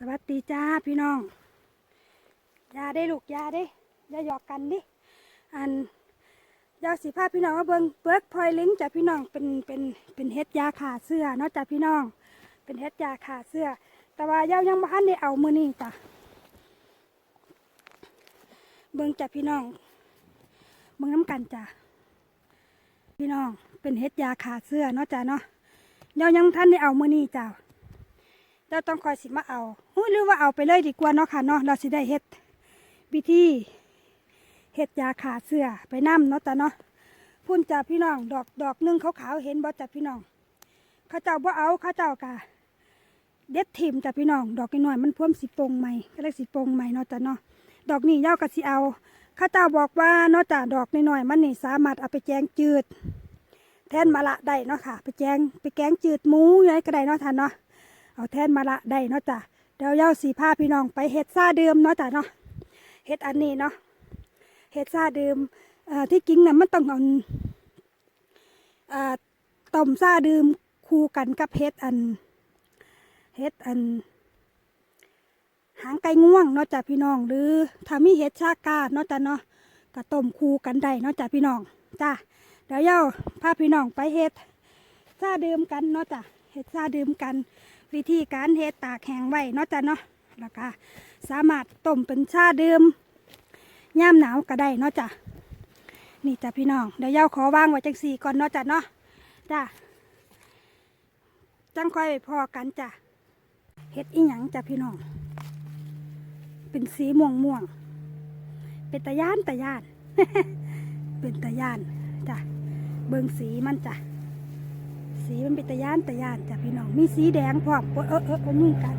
สวัสดีจ้าพี่น้องยาได้ลูกยาได้อย่าหยอกกันดิอันยาสีผ้าพี่น้องว่าเบิงเบิกพลอยลิงจ้ะพี่น้องเป็นเป็นเป็นเฮ็ดยาขาเสื้อนาะจ้ะพี่น้อง เป็นเฮ็ดยาขาเสื้อ แต่ว่าเย้ายังบ่ทันได้เอามือนี่จ้ะเบิงจ้ะพี่น้องเบิงน้ำกันจ้ะพี่น้องเป็นเฮ็ดยาขาเสื้อนาะจ้ะเนาะเย้ายังทันได้เอามือนี่จ้ะ เราต้องคอยสิมาเอาหูหรือว่าเอาไปเลยดีกว่าเนาะค่ะเนาะเราสิได้เฮ็ดวิธีเฮ็ดยาขาเสื้อไปนํเนาะจ้ะเนาะพุ่นจ้าพี่น้อง ดอกดอกหนึงขาวๆเห็นบ่จ้ะพี่น้องเขาเจ้าบ่เอาเขาเจ้ากะเด็ดถิ่มจ้ะพี่น้อง ดอกน้อยๆมันพ่วมสิโปงใหม่ก็เลยสิโปงใหม่เนาะจ้ะเนาะดอกนี้เย้าก็สิเอาเขาเจ้าบอกว่าเนาะจ้ะดอกน้อยๆมันนี่สามารถเอาไปแจงจืด แทนมะละได้เนาะค่ะ ไปแจงไปแกงจืดหมูอะไรก็ได้เนาะท่านเนาะ เอาแทนมาละได้เนาะจ้ะเดี๋ยวเย้าสีผ้าพี่น้องไปเฮ็ดซาเดิมเนาะจ้ะเนาะเฮ็ดอันนี้เนาะเฮ็ดซาเดิมที่จริงน่ะมันต้องเอาต้มซาเดิมคู่กันกับเฮ็ดอันเฮ็ดอัน หางไก่ง่วงเนาะจ้ะพี่น้อง หรือถ้ามีเฮ็ดชากาเนาะจ้ะเนาะก็ต้มคู่กันได้เนาะจ้ะพี่น้องจ้ะเดี๋ยวเย้าพาพี่น้องไปเฮ็ดซาเดิมกันเนาะจ้ะเฮ็ดซาเดิมกัน วิธีการเฮ็ดตากแห้งไว้เนาะจ้ะเนาะแล้วก็สามารถต้มเป็นชาดื่มย่ามหนาวก็ได้เนาะจ้ะนี่จ้ะพี่น้องเดี๋ยวเย้าขอว่างไว้จังสี่ก่อนเนาะจ้ะเนาะจ้ะจังค่อยไปพอกันจ้ะเฮ็ดอีหยังจ้ะพี่น้อง เป็นสีม่วงม่วง เป็นตะย่านตะย่าน เป็นตะย่านจ้ะเบิงสีมันจ้ะ สีมันเป็นตะย่านตะย่านจ้ะพี่น้อง มีสีแดงพร้อมเออเออเออมือกัน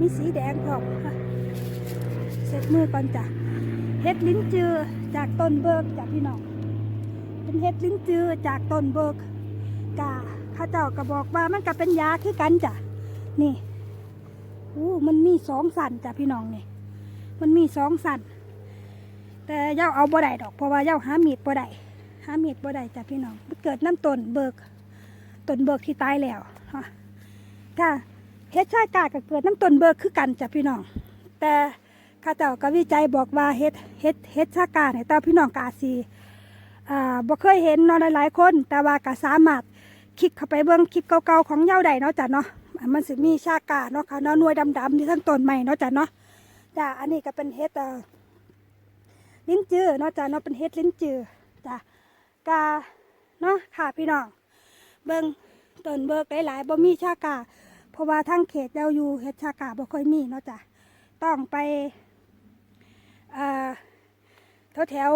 มีสีแดงพร้อมเสร็จมือก่อนจ้ะเฮ็ดลิ้นจือจากต้นเบิกจ้ะพี่น้อง เป็นเฮ็ดลิ้นจือจากต้นเบิกกาข้าเจ้าก็บอกว่ามันก็เป็นยาคือกันจ้ะนี่อู้มันมีสองสันจ้ะพี่น้องนี่ มันมีสองสันแต่เย้าเอาบ่ได้ดอกเพราะว่าเย้าหามีดบ่ได้หามีดบ่ได้จ้ะพี่น้องมันเกิดน้ำต้นเบิก ต้นเบิกที่ตายแล้วฮะถ้าเฮ็ดชากาก็เกิดน้ำต้นเบิกคือกันจ้ะพี่น้อง แต่ข้าเจ้าก็วิจัยบอกว่าเฮ็ดเฮ็ดเฮ็ดชากาเนี่ยแต่พี่น้องกาซีอ่าบ่เคยเห็นนาะหลายๆคน แต่ว่าก็สามารถคลิกเข้าไปเบิ่งคลิปเก่าๆของเย้าใดเนาะจ้ะเนาะมันสิมีชากาเนาะค่ะเนาะนวยดำๆที่ทั้งต้นใหม่เนาะจ้ะเนาะจ้ะอันนี้ก็เป็นเฮ็ดเอ่อลิ้นจือเนาะจ้ะเนาะเป็นเฮ็ดลิ้นจือจ้ะกาเนาะค่ะพี่น้อง เบิ่งต้นเบิกหลายๆบ่มีชากาเพราะว่าทั้งเขตเราอยู่เฮ็ดชากาบ่ค่อยมีเนาะจ้ะต้องไปแถวแถว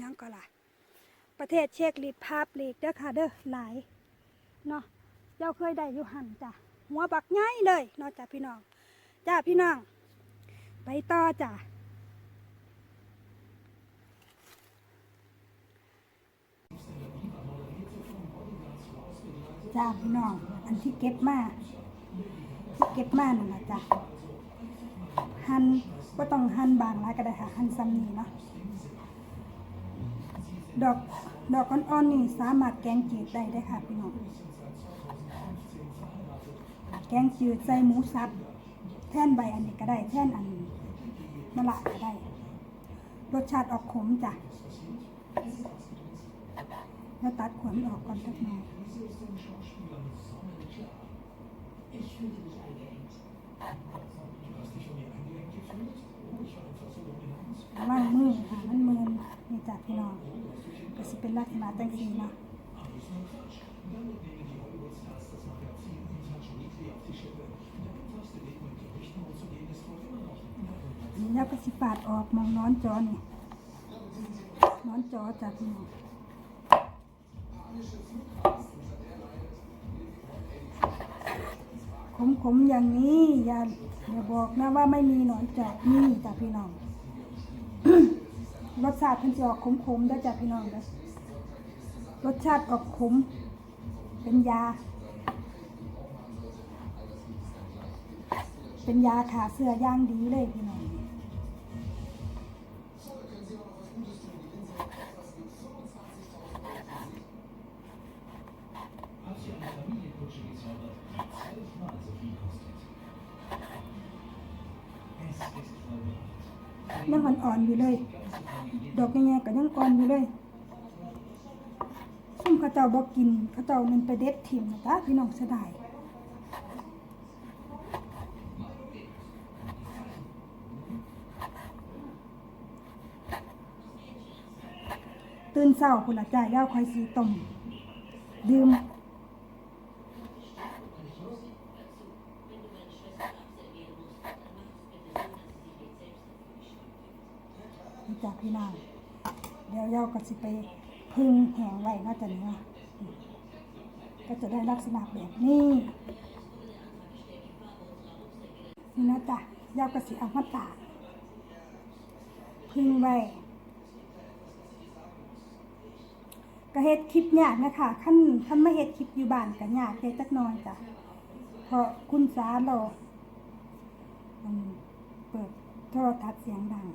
ยังก็ล่ะ ประเทศเช็กรีพาบลีกเด้อค่ะเด้อหลายเนาะเจ้าเคยได้อยู่หันจ้ะหัวบักใหญ่เลยเนาะจ้ะพี่น้องจ้าพี่น้อง ไปต่อจ้ะ จ้าพี่น้อง อันที่เก็บมาที่เก็บมาหนั่นนะจ้ะหั่นก็ต้องหั่นบางแล้วก็ได้ค่ะหั่นซ้ำนี่เนาะดอกดอกอ่อนๆนี่สามารถแกงจืดได้ได้ค่ะพี่น้องแกงจืดใส่หมูสับ แท่นใบอันนี้ก็ได้ แท่นอันมะละก็ได้ รสชาติออกขมจ้ะแล้วตัดขนออกก่อนทักหน่อย ว่างมือค่ะมันมือนี่จากพี่น้องก็สิเป็นลักษณะจังซี่เนาะนี่แล้วก็สิปาดออกมองนอนจอนี่นอนจอจากพี่น้อง ขมๆอย่างนี้อย่าอย่าบอกนะว่าไม่มีหนอนจอกนี่จากพี่น้องรสชาติเพิ่นจะออกขมๆได้จ้ะพี่น้องเด้อรสชาติออกขม เป็นยา เป็นยาขาเสื้อย่างดีเลยพี่น้อง อ่อนอยู่เลย ดอกแง่ก็ยังอ่อนอยู่เลยซุ่มเขาเจ้าบอกกินเขาเจ้ามันไปเด็ดถิ่มนะจ๊ะพี่น้องเสียดายตื่นเศร้าพุ่นละจ้าย่าคอยสีต้มดื่มนี่จ้าพี่น้องเดี๋ยวย่าก็สิไปพึ่งแหงไว้เนอ กจากนี้เนาะอืมก็จะได้ลักษณะแบบนี้นี่นะจ้ะย่าก็สิเอามาตากพึ่งไว้ก็เฮ็ดคลิปยากนะคะขั้นขั้นไม่เฮ็ดคลิปอยู่บ้านก็ยากแค่จักน้อยจ้ะเพราะคุณสาเราเปิดโทรทัศน์เสียงดัง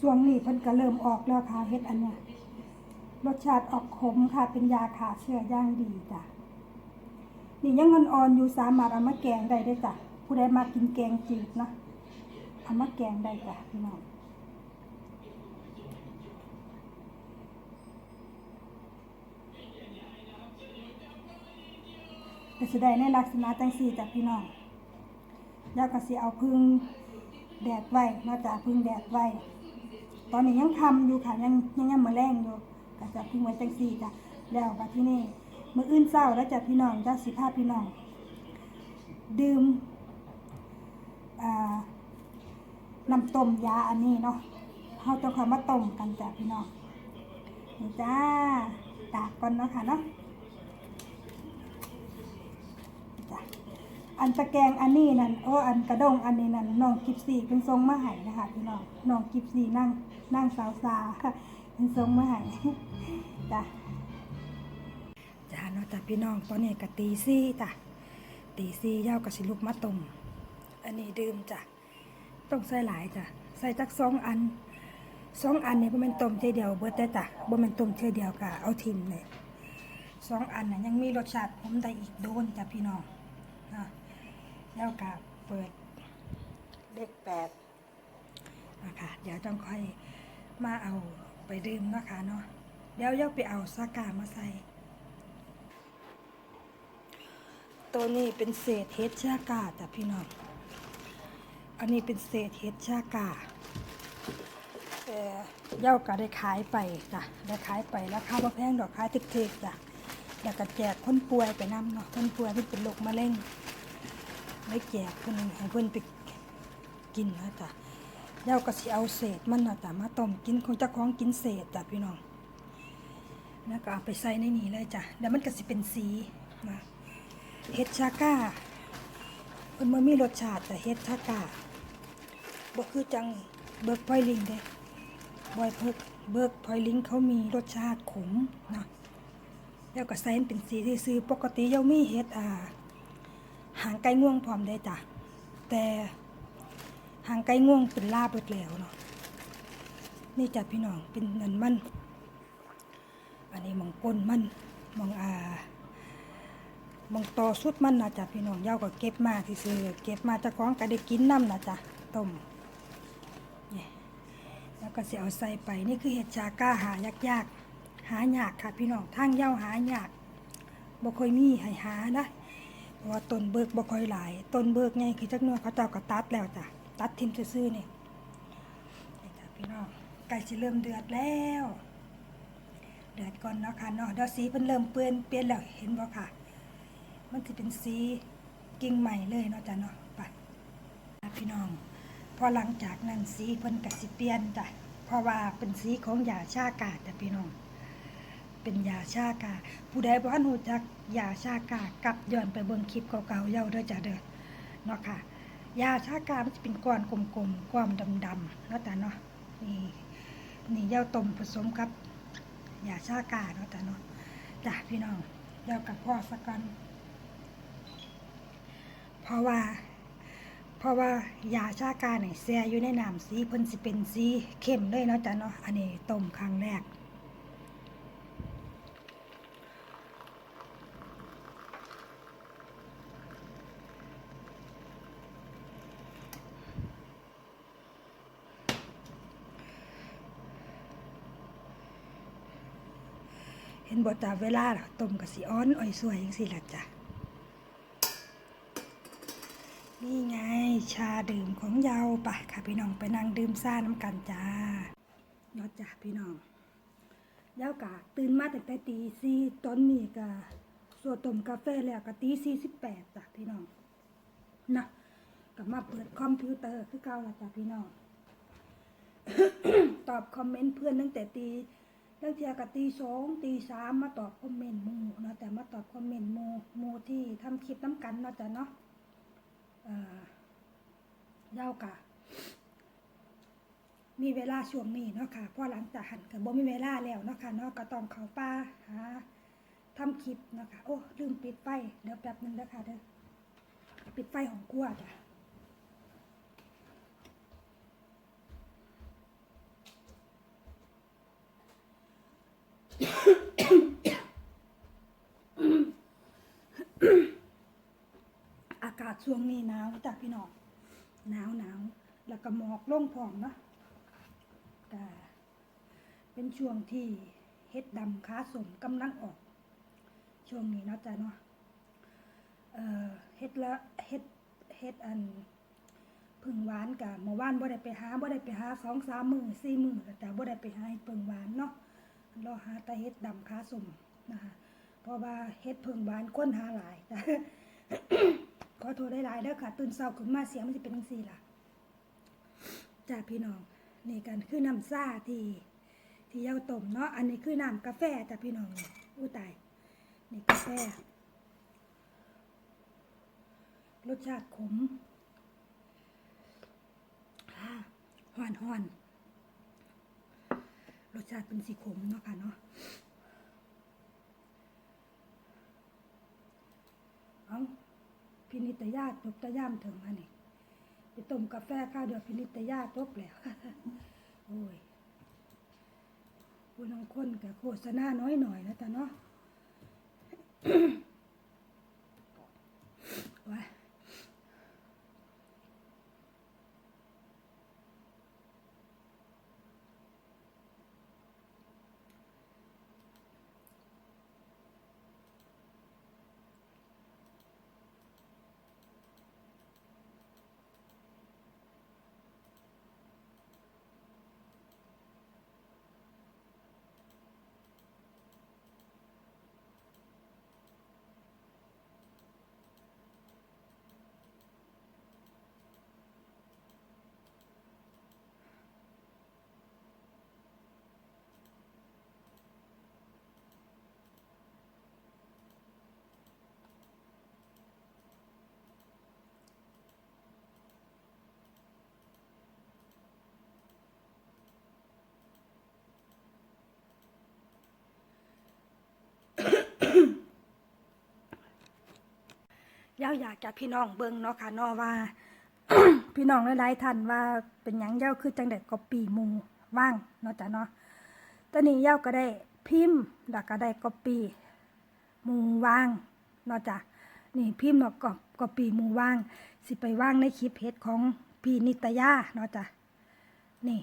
ส่วนนี้เพิ่นก็เริ่มออกแล้วค่ะเฮ็ดอันเนี้ยรสชาติออกขมค่ะ เป็นยาขาเชื้อย่างดีจ้ะนี่ยังอ่อนๆอยู่สามารถเอามาแกงได้เด้จ้ะผู้ใดมากินแกงจืดเนาะเอามาแกงได้จ้ะพี่น้องก็จะได้ในลักษณะจังสี่จ้ะพี่น้องแล้วก็สิเอาพึ่งแดดไว้เนอกจากพึ่งแดดไว้ ตอนนี้ยังทำอยู่ค่ะยังยังยังมาแรงอยู่ก็จะพึ่งไว้จังสี่จ้ะแล้วก็ที่นี่มืออื่นเศร้าแล้วจ้ะพี่น้องจ้าสิภาพพี่น้อง ดื่มน้ำต้มยาอันนี้เนาะเขาต้องเข้ามาต้มกันจ้ะพี่น้องนี่จ้าตากก่อนเนาะค่ะเนาะ จ้ะ อันตะแกงอันนี้นั่นโอ้อันกระดงอันนี้นั่นน้องกิบซี่เป็นทรงมาให้นะคะพี่น้องน้องกิบซี่นั่งนั่งสาวซาเป็นทรงมาให้จ้ะจ้าเนาะจ้ะพี่น้องตอนนี้ก็ตีซี่จ้ะตีซี่ยาวกับสิลูกมาต้มอันนี้ดื่มจ้ะต้องใส่หลายจ้ะใส่จักสองอันสองอันเนี่บ่แม่นต้มเทเดียวเบิดได้จ้ะบ่แม่นต้มเทเดียวกะเอาทิมเลยสองอันน่ะยังมีรสชาติผมได้อีกโดนจ้ะพี่น้องนะ แล้วก็เปิดเลขแปดนะคะเดี๋ยวต้องค่อยมาเอาไปดื่มนะคะเนาะเดี๋ยวยาไปเอาซากามาใส่ ตัวนี้เป็นเศษเฮ็ดชากาจ้ะพี่น้องอันนี้เป็นเศษเฮ็ดชากาเอ่อเย้าก็ได้ขายไปจ้ะได้ขายไปราคาบ่แพงดอกขายถึกๆจ้ะแล้วก็แจกคนป่วยไปนำเนาะคนป่วยที่เป็นโรคมะเร็ง ไม่แจกเพิ่นให้เพิ่นไปกินนะจ๊ะแล้วก็สิเอาเศษมันนะจ๊ะมาต้มกินคงเจะของกินเศษจ้ะพี่น้องแล้วก็เอาไปใส่ในนี้เลยจ้ะเดี๋ยวมันก็สิเป็นสีนะเฮ็ดชาก้าเพิ่นบ่มีรสชาติแต่เฮ็ดชาก้าบ่คือจังเบิร์กพอยลิงเด้บอยเพิกเบิร์กพอยลิงเขามีรสชาติขมนะแล้วก็ใส่เป็นสีที่ซื้อปกติเยังมีเฮ็ดอ่า หางไก่ง่วงพร้อมได้จ้ะแต่หางไก่ง่วงเป็นลาเบิดแล้วเนาะนี่จ้ะพี่น้องเป็นนันมันอันนี้มองก้นมันมองอ่ามองต่อสุดมันนะจ้ะพี่น้องเย้าก็เก็บมาที่ซื้อเก็บมาจากของก็ได้กินน้ำนะจ้ะต้มนี่แล้วก็เสิเอาใส่ไปนี่คือเห็ดชาก้าหายากๆหายากค่ะพี่น้องทางเย้าหายากบ่ค่อยมีให้หานะ เพราะว่าต้นเบิกบ่ค่อยหลายต้นเบิกไงคือจักหน่วยเขาเจ้าก็ตัดแล้วจ้ะตัดทิมซื่อๆนี่นี่จ้ะพี่น้องใกล้สิเริ่มเดือดแล้ว เดือดก่อนเนาะค่ะเนาะเดี๋ยวสีมันเริ่มเปลี่ยนเปลี่ยนแล้วเห็นบ่ค่ะ มันสิเป็นสีกิ่งใหม่เลยเนาะจ้ะเนาะไปพี่น้องพอหลังจากนั้นสีเพิ่นก็สิเปลี่ยนจ้ะเพราะว่าเป็นสีของยาชากาจ้ะพี่น้อง เป็นยาชากา ผู้ใดบ่ทันรู้จักยาชากากลับย้อนไปเบิ่งคลิปเก่าๆเย้าเด้อจ้ะเด้อเนาะค่ะ ยาชากามันจะเป็นก้อนกลมๆก้อนดำๆเนาะจ้ะเนาะนี่นี่เย้าต้มผสมกับยาชากาเนาะจ้ะเนาะจ้ะพี่น้องดี๋ยวกับพ่อสักกันเพราะว่าเพราะว่ายาชากาเนี่ยแซ่อยู่ในน้ำสีเพิ่นสิเป็นสีเข้มเลยเนาะจ้ะเนาะอันนี้ต้มครั้งแรก เห็นบทตาเวลาล่ะต้มกับสีอ้อนอ่อยสวยยังสิล่ะจ้ะนี่ไงชาดื่มของเยาวปะค่ะพี่น้องไปนั่งดื่มซ่าน้ำกันจ้าเนาะจ้ะพี่น้องเยาวกะตื่นมาตั้งแต่ตีสี่ตอนนี้กะสวดต้มกาแฟแล้วกะตีสี่สิบแปดจ้ะพี่น้องนะก็มาเปิดคอมพิวเตอร์คือเก่าละจ้ะพี่น้องตอบคอมเมนต์เพื่อนตั้งแต่ตี ตั้งแต่กับตีสองตีสามมาตอบคอมเมนต์มูเนาะแต่มาตอบคอมเมนต์มูมูที่ทำคลิปน้ำกันเนาะจ้ะเนาะเอ่ากะมีเวลาช่วงนี้เนาะค่ะเพราะหลังจากหันกับบ่มีเวลาแล้วเนาะค่ะเนาะก็ต้องเขาป่าหาทำคลิปเนาะค่ะโอ้ลืมปิดไฟเดี๋ยวแป๊บหนึงเด้อค่ะเด้อปิดไฟของครัวจ้ะ อากาศช่วงนี้หนาวจ้ะพี่น้องหนาวหนาวแล้วก็หมอกล่งพร้อมเนาะก็เป็นช่วงที่เฮ็ดดำค้าสมกำลังออก ช่วงนี้เนาะจ้ะเนาะเอ่อเฮ็ดละเฮ็ดเฮ็ดอันพึ่งหวานกะเมื่อวานบ่ได้ไปหาบ่ได้ไปหาสองสามมือสี่มือแล้วแต่บ่ได้ไปหาเฮ็ดพึ่งหวานเนาะ รอหาแต่เฮ็ดดำค้าสุ่มนะคะเพราะว่าเฮ็ดเพึ่งหวานคนหาหลายขอโทษได้หลายเด้อค่ะ ตื่นเช้าขึ้นมาเสียงมันจะเป็นจังซี่ล่ะจ้าพี่น้องนี่กันคือน้ำซ่าที่ที่เยาต้มเนาะอันนี้คือน้ำกาแฟจ้าพี่น้องอู้ตายนี่กาแฟรสชาติขมอ่าหวานหอน รสชาติเป็นสีขมเนาะค่ะเนาะเอาพินิตยาจบตะย่ามถึงมานี่ไปต้มกาแฟข้าวเดียวพินิตยาจบแล้วโอ้ยผู้นังคนกับโฆษณาน้อยหน่อยนะแต่เนาะ ว้า เย้าอยากจะพี่น้องเบิ่งเนาะค่ะเนาะว่า พี่น้องหลายๆท่านว่าเป็นหยังเย้าคือจังได๋ก็ปีมูว่างเนาะจ้ะเนาะตอนนี้เย้าก็ได้พิมพ์แล้วก็ได้ก๊อปปี้หมูว่างเนาะจ้ะนี่พิมพ์เนาะก็ก๊อปปี้หมูว่าง สิไปว่างในคลิปเฮ็ดของพี่นิตยาเนาะจ้ะนี่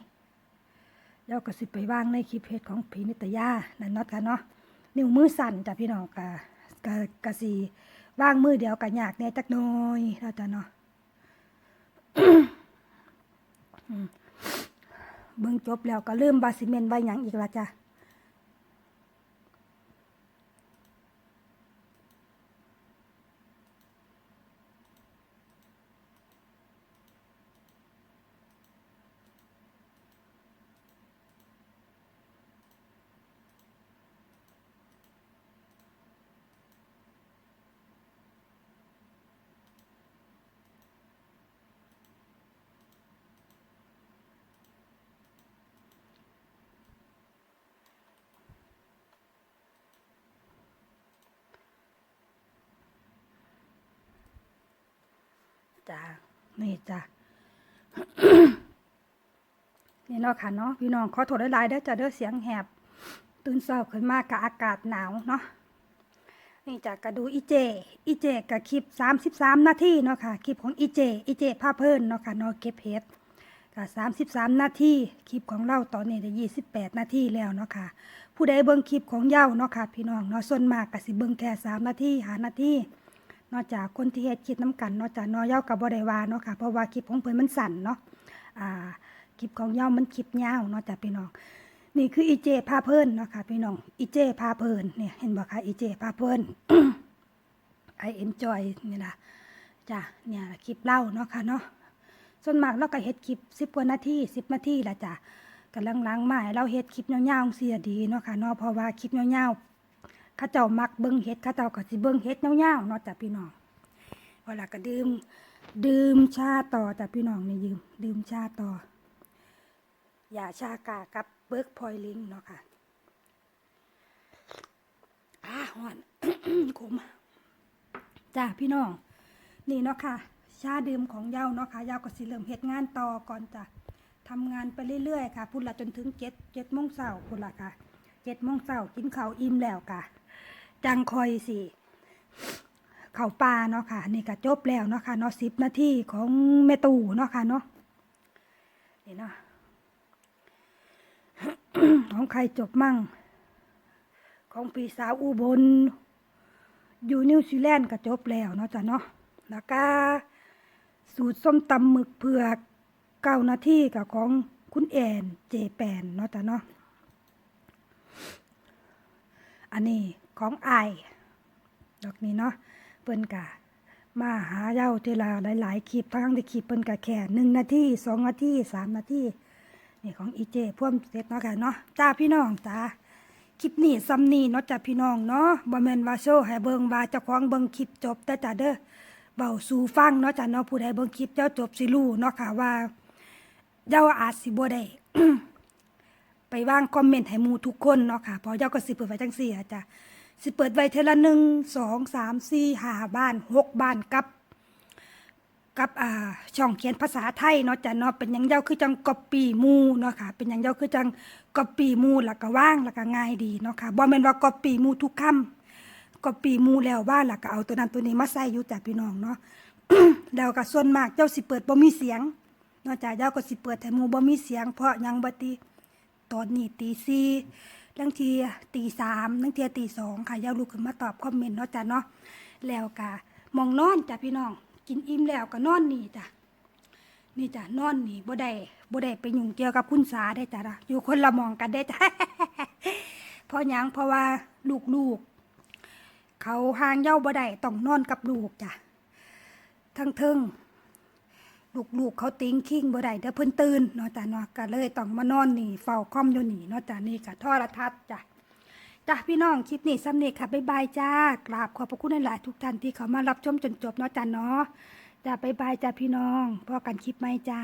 เย้าก็สิไปว่างในคลิปเฮ็ดของพี่นิตยานั่นเนาะค่ะเนาะนิ้วมือสั่นจ้ะพี่น้องก็ก็ก็สิ ว่างมือเดียวก็ยากแน่จักหน่อยเราจะเนาะอืมเบิ่งจบแล้วก็ลืมบาซิเมนต์ไว้หยังอีกละจ้ะ จ้านี่จ้านี่เนาะค่ะเนาะพี่น้องขอโทษหลายๆเด้อจ้าเด้อเสียงแหบ ตื่นเช้าขึ้นมากกับอากาศหนาวเนาะนี่จ้ะก็ดูอีเจ อีเจกับคลิป33นาทีเนาะค่ะ คลิปของอีเจ อีเจพาเพลินเนาะค่ะนาะเก็บเห็ดก็33นาที คลิปของเราตอนนี้ได้28นาทีแล้วเนาะค่ะ ผู้ใดเบิ่งคลิปของเย้าเนาะค่ะ พี่น้องเนาะส่วนมากก็สิเบิ่งแค่3นาที5นาที นอกจากคนที่เฮ็ดคลิปน้ำกันนอกจากนอเย้ากับบ่ได้ว่าเนาะค่ะเพราะว่าคลิปของเพิ่นมันสั้นเนาะอ่าคลิปของเย้ามันคลิปยาวเนาะจ้ะพี่น้องนี่คืออีเจพาเพลินเนาะค่ะพี่น้องอีเจพาเพลินเนี่ยเห็นบ่คะอีเจพาเพลิน I enjoy นี่นะจ้ะเนี่ยคลิปเล่าเนาะค่ะเนาะส่วนมากเราก็เฮ็ดคลิป10กว่านาที10นาทีละจ้ะกํลังล้างๆมาให้เราเฮ็ดคลิปยาวๆเสียดีเนาะค่ะเนาะเพราะว่าคลิปยาวๆ ข้าเจ้ามักเบิ่งเฮ็ดข้าเจ้าก็สิเบิ่งเฮ็ดยาวๆเนาะจ้ะพี่น้องเวลาก็ดื่ม ดื่มชาต่อจ้ะพี่น้องนี่ยืม ดื่มชาต่อ อย่าชากากับเบิร์กพอยลิงเนาะค่ะอ่าหอนขมจ้าพี่น้อง นี่เนาะค่ะ ชาดื่มของเย้าเนาะค่ะเย้าก็สิเริ่มเฮ็ดงานต่อก่อนจ้ะทำงานไปเรื่อยๆค่ะ พุ่นละจนถึงเจ็ดเจ็ดโมงเช้าพุ่นละค่ะเจ็ดโมงเช้ากินข้าวอิ่มแล้วค่ะ จังคอยสิเข่าปลาเนาะค่ะนี่ก็จบแล้วเนาะค่ะเนาะสิบนาทีของแม่ตู่เนาะค่ะเนาะนี่เนาะของใครจบมั่ง ของปีสาวอุบลอยู่นิวซีแลนด์ก็จบแล้วเนาะจ้ะเนาะแล้วก็สูตรส้มตำหมึกเผือกเก้านาทีกับของคุณแอนเจแปนเนาะจ้ะเนาะอันนี้ ของไอายดอกนี้เนาะเปิ้นกะมาหาเย้าเทลาหลาย ๆคลิปทั้งที่คลิปเปิ้นกะแค่หนึ่งนาทีสองนาทีสามนาทีนี่ของอีเจพ่วมเสร็จเนาะค่ะเนาะจ้าพี่น้องจ้าคลิปนี้ซ้ำนี้เนาะจ้าพี่น้องเนาะบ่แม่นว่าโชว์ให้เบิ่งว่าเจ้าของเบิ่งคลิปจบแต่จ้าเด้อเบาสู่ฟังเนาะจ้าเนาะผู้ใดเบิ่งคลิปเจ้าจบสิรู้เนาะค่ะว่าเจ้าอาจสิบ่ได้ไปวางคอมเมนต์ให้หมูทุกคนเนาะค่ะเพอเจ้าก็สิเปิดไว้จังสี่อะจ้ะ สิเปิดไว้เทละหนึ่งสองสามสี่ห้าบ้านหกบ้านกับ กับอ่าช่องเขียนภาษาไทยเนาะจ้ะเนาะเป็นยังเจ้าคือจังกอบปีมูเนาะค่ะเป็นยังเจ้าคือจังกอบปีมูแล้วก็ว่างแล้วก็ง่ายดีเนาะค่ะบ่แม่นว่ากอบปีมูทุกคำก๊อปปี้หมูแล้วว่าแล้วก็เอาตัวนั้นตัวนี้มาใส่อยู่จ้ะพี่น้องเนาะแล้วก็ส่วนมากเจ้าสิเปิดบ่มีเสียงเนาะจ้ะเจ้าก็สิเปิดให้หมูบ่มีเสียง เพราะยังบ่ติตอนนี้ตีสี่ ลังทีตีสามลังทีตีสองค่ะยาวลุกขึ้นมาตอบคอมเมนต์เนาะจ้ะเนาะแล้วกะมองนอนจ้ะพี่น้อง กินอิ่มแล้วก็นอนนี่จ้ะนี่จ้ะนอนนี่บ่ได้บ่ได้ไปยุ่งเกี่ยวกับคุณสาได้จ้ะนะอยู่คนละมองกันได้จ้ะเพราะยังเพราะว่าลูกๆเขาห่างเย้าบ่ได้ต้องนอนกับลูกจ้ะทั้งเทิง ลูกๆเขาติ้งคิงบ่ได้เดี๋ยวเพิ่นตื่นเนาะจ้ะเนาะก็เลยต้องมานอนนี่เฝ้าคอมอยู่นี่เนาะจ้ะนี่ก็โทรทัศน์จ้ะจ้ะพี่น้องคลิปนี้สำเร็จค่ะบ๊ายบายจ้ากราบขอบพระคุณหลายทุกท่านที่เขามารับชมจนจบเนาะจ้ะเนาะจ้ะบ๊ายบายจ้ะพี่น้องพอกันคลิปใหม่จ้า